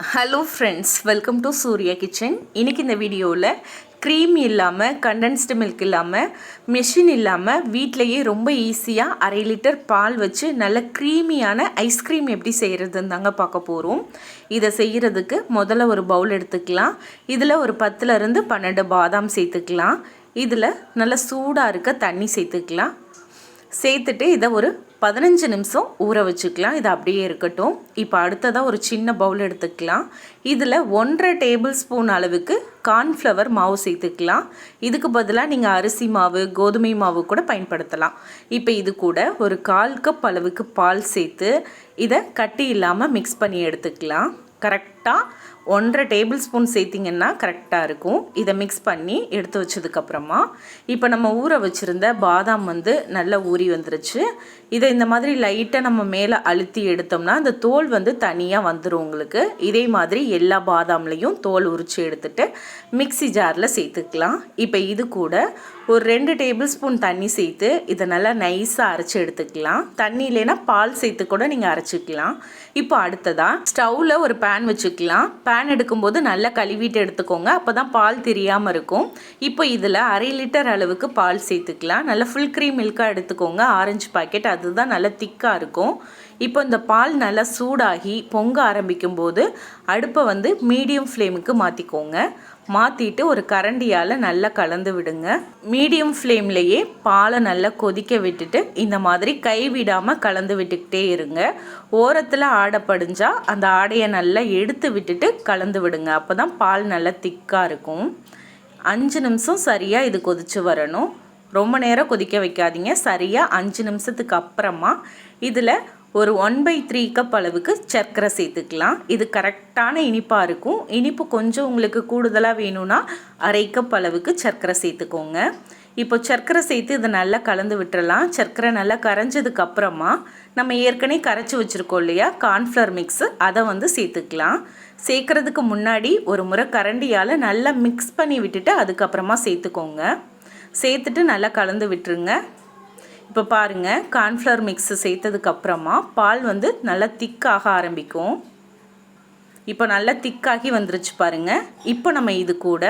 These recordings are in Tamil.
Hello friends welcome to Surya kitchen இன்றைக்கி இந்த வீடியோவில் க்ரீம் இல்லாமல் கண்டென்ஸ்டு மில்க் இல்லாமல் மெஷின் இல்லாமல் வீட்டிலையே ரொம்ப ஈஸியாக அரை லிட்டர் பால் வச்சு நல்ல க்ரீமியான ஐஸ்கிரீம் எப்படி செய்கிறதுன்னு தாங்க பார்க்க போகிறோம் இதை செய்கிறதுக்கு முதல்ல ஒரு பவுல் எடுத்துக்கலாம். இதில் ஒரு பத்துலேருந்து பன்னெண்டு பாதாம் சேர்த்துக்கலாம். இதில் நல்ல சூடாக இருக்க தண்ணி சேர்த்துக்கலாம். சேர்த்துட்டு இதை ஒரு பதினஞ்சு நிமிஷம் ஊற வச்சுக்கலாம். இது அப்படியே இருக்கட்டும். இப்போ அடுத்ததாக ஒரு சின்ன பவுல் எடுத்துக்கலாம். இதில் ஒன்றரை டேபிள் ஸ்பூன் அளவுக்கு கார்ன்ஃப்ளவர் மாவு சேர்த்துக்கலாம். இதுக்கு பதிலாக நீங்கள் அரிசி மாவு கோதுமை மாவு கூட பயன்படுத்தலாம். இப்போ இது கூட ஒரு கால் கப் அளவுக்கு பால் சேர்த்து இதை கட்டி இல்லாமல் மிக்ஸ் பண்ணி எடுத்துக்கலாம். கரெக்டாக ஒன்றரை டேபிள் ஸ்பூன் சேர்த்திங்கன்னா கரெக்டாக இருக்கும். இதை மிக்ஸ் பண்ணி எடுத்து வச்சதுக்கப்புறமா இப்போ நம்ம ஊற வச்சுருந்த பாதாம் வந்து நல்லா ஊறி வந்துருச்சு. இதை இந்த மாதிரி லைட்டாக நம்ம மேலே அழுத்தி எடுத்தோம்னா அந்த தோல் வந்து தனியாக வந்துடும் உங்களுக்கு. இதே மாதிரி எல்லா பாதாம்லேயும் தோல் உரித்து எடுத்துட்டு மிக்சி ஜாரில் சேர்த்துக்கலாம். இப்போ இது கூட ஒரு ரெண்டு டேபிள் ஸ்பூன் தண்ணி சேர்த்து இதை நல்லா நைஸாக அரைச்சி எடுத்துக்கலாம். தண்ணி இல்லைன்னா பால் சேர்த்து கூட நீங்கள் அரைச்சிக்கலாம். இப்போ அடுத்ததாக ஸ்டவ்வில் ஒரு பே பேன் வச்சுக்கலாம். பேன் எடுக்கும்போது நல்லா கழுவிட்டு எடுத்துக்கோங்க. அப்போ தான் பால் தெரியாமல் இருக்கும். இப்போ இதில் அரை லிட்டர் அளவுக்கு பால் சேர்த்துக்கலாம். நல்லா ஃபுல் க்ரீம் மில்காக எடுத்துக்கோங்க. ஆரஞ்சு பாக்கெட் அதுதான் நல்லா திக்காக இருக்கும். இப்போ இந்த பால் நல்லா சூடாகி பொங்க ஆரம்பிக்கும் போது அடுப்பை வந்து மீடியம் ஃப்ளேமுக்கு மாற்றிக்கோங்க மாற்றிட்டு ஒரு கரண்டியால் நல்லா கலந்து விடுங்க. மீடியம் ஃப்ளேம்லேயே பாலை நல்லா கொதிக்க விட்டுட்டு இந்த மாதிரி கைவிடாமல் கலந்து விட்டுக்கிட்டே இருங்க. ஓரத்தில் ஆடை படிஞ்சால் அந்த ஆடையை நல்லா எடுத்து விட்டுட்டு கலந்து விடுங்க. அப்போ தான் பால் நல்லா திக்காக இருக்கும். அஞ்சு நிமிஷம் சரியாக இது கொதித்து வரணும். ரொம்ப நேரம் கொதிக்க வைக்காதீங்க. சரியாக அஞ்சு நிமிஷத்துக்கு அப்புறமா இதில் ஒரு ஒன் பை த்ரீ கப் அளவுக்கு சர்க்கரை சேர்த்துக்கலாம். இது கரெக்டான இனிப்பாக இருக்கும். இனிப்பு கொஞ்சம் உங்களுக்கு கூடுதலாக வேணும்னா அரை கப் அளவுக்கு சர்க்கரை சேர்த்துக்கோங்க. இப்போ சர்க்கரை சேர்த்து இதை நல்லா கலந்து விட்டுறலாம். சர்க்கரை நல்லா கரைஞ்சதுக்கு அப்புறமா நம்ம ஏற்கனவே கரைச்சி வச்சுருக்கோம் இல்லையா? கார்ன்ஃப்ளவர் மிக்ஸு அதை வந்து சேர்த்துக்கலாம். சேர்க்குறதுக்கு முன்னாடி ஒரு முறை கரண்டியால் நல்லா மிக்ஸ் பண்ணி விட்டுட்டு அதுக்கப்புறமா சேர்த்துக்கோங்க. சேர்த்துட்டு நல்லா கலந்து விட்டுருங்க. இப்போ பாருங்கள் கார்ன்ஃப்ளவர் மிக்ஸு சேர்த்ததுக்கப்புறமா பால் வந்து நல்லா திக்காக ஆரம்பிக்கும். இப்போ நல்லா திக்காகி வந்துருச்சு பாருங்கள் இப்போ நம்ம இது கூட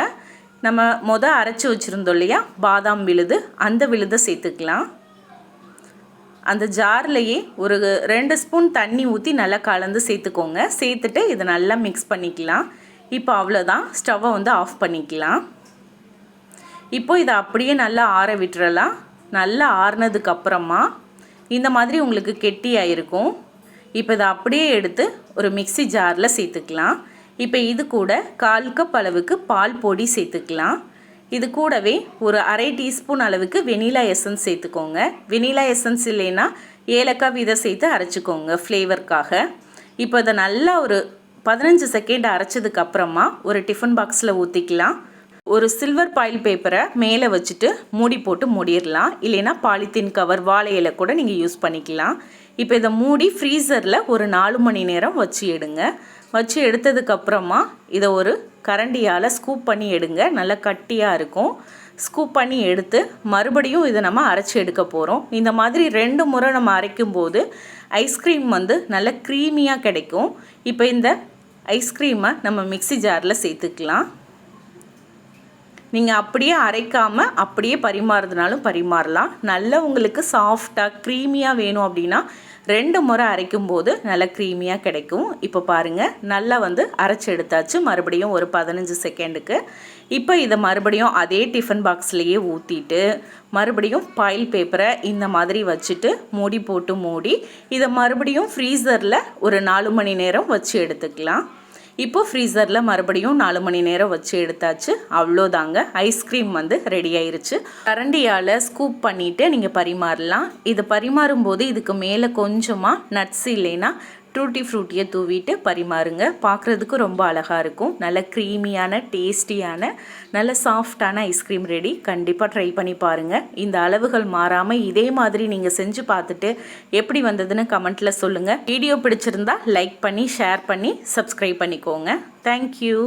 நம்ம மொதல் அரைச்சி வச்சுருந்தோம் இல்லையா? பாதாம் விழுது அந்த விழுதை சேர்த்துக்கலாம். அந்த ஜார்லேயே ஒரு ரெண்டு ஸ்பூன் தண்ணி ஊற்றி நல்லா கலந்து சேர்த்துக்கோங்க. சேர்த்துட்டு இதை நல்லா மிக்ஸ் பண்ணிக்கலாம். இப்போ அவ்வளோதான். ஸ்டவ்வை வந்து ஆஃப் பண்ணிக்கலாம். இப்போ இதை அப்படியே நல்லா ஆற விட்டுறலாம். நல்லா ஆறுனதுக்கு அப்புறமா இந்த மாதிரி உங்களுக்கு கெட்டியாக இருக்கும் இப்போ இதை அப்படியே எடுத்து ஒரு மிக்சி ஜாரில் சேர்த்துக்கலாம். இப்போ இது கூட கால் கப் அளவுக்கு பால் பொடி சேர்த்துக்கலாம். இது கூடவே ஒரு அரை டீஸ்பூன் அளவுக்கு வெனிலா எசன்ஸ் சேர்த்துக்கோங்க. வெனிலா எசன்ஸ் இல்லைன்னா ஏலக்காய் விதை சேர்த்து அரைச்சிக்கோங்க ஃப்ளேவருக்காக. இப்போ இதை நல்லா ஒரு பதினஞ்சு செகண்ட் அரைச்சதுக்கு அப்புறமா ஒரு டிஃபன் பாக்ஸில் ஊற்றிக்கலாம் ஒரு சில்வர் பாயில் பேப்பரை மேலே வச்சுட்டு மூடி போட்டு மூடிடலாம். இல்லைன்னா பாலித்தீன் கவர் வாழை இலை கூட நீங்கள் யூஸ் பண்ணிக்கலாம். இப்போ இதை மூடி ஃப்ரீசரில் ஒரு நாலு மணி நேரம் வச்சு எடுங்க. வச்சு எடுத்ததுக்கப்புறமா இதை ஒரு கரண்டியால் ஸ்கூப் பண்ணி எடுங்க. நல்லா கட்டியாக இருக்கும். ஸ்கூப் பண்ணி எடுத்து மறுபடியும் இதை நம்ம அரைச்சி எடுக்க போகிறோம் இந்த மாதிரி ரெண்டு முறை நம்ம அரைக்கும் போது ஐஸ்கிரீம் வந்து நல்ல க்ரீமியாக கிடைக்கும். இப்போ இந்த ஐஸ்கிரீமை நம்ம மிக்சி ஜாரில் சேர்த்துக்கலாம். நீங்கள் அப்படியே அரைக்காமல் அப்படியே பரிமாறுறதுனாலும் பரிமாறலாம். நல்ல உங்களுக்கு சாஃப்டாக க்ரீமியாக வேணும் அப்படின்னா ரெண்டு முறை அரைக்கும் போது நல்லா க்ரீமியாக கிடைக்கும். இப்போ பாருங்கள் நல்லா வந்து அரைச்சி எடுத்தாச்சு. மறுபடியும் ஒரு பதினஞ்சு செகண்டுக்கு இப்போ இதை மறுபடியும் அதே டிஃபன் பாக்ஸ்லேயே ஊற்றிட்டு மறுபடியும் பாயில் பேப்பரை இந்த மாதிரி வச்சுட்டு மூடி போட்டு மூடி இதை மறுபடியும் ஃப்ரீசரில் ஒரு நாலு மணி நேரம் வச்சு எடுத்துக்கலாம். இப்போ ஃப்ரீசரில் மறுபடியும் நாலு மணி நேரம் வச்சு எடுத்தாச்சு. அவ்வளோதாங்க. ஐஸ்கிரீம் வந்து ரெடி ஆயிருச்சு. கரண்டியால் ஸ்கூப் பண்ணிவிட்டு நீங்கள் பரிமாறலாம். இதை பரிமாறும்போது இதுக்கு மேலே கொஞ்சமாக நட்ஸ் இல்லைன்னா டூட்டி ஃப்ரூட்டியை தூவிட்டு பரிமாறுங்க. பார்க்குறதுக்கு ரொம்ப அழகாக இருக்கும். நல்ல க்ரீமியான டேஸ்டியான நல்ல சாஃப்டான ஐஸ்கிரீம் ரெடி கண்டிப்பாக ட்ரை பண்ணி பாருங்கள் இந்த அளவுகள் மாறாமல் இதே மாதிரி நீங்கள் செஞ்சு பார்த்துட்டு எப்படி வந்ததுன்னு கமெண்ட்டில் சொல்லுங்கள் வீடியோ பிடிச்சிருந்தா லைக் பண்ணி ஷேர் பண்ணி சப்ஸ்கிரைப் பண்ணிக்கோங்க. தேங்க்யூ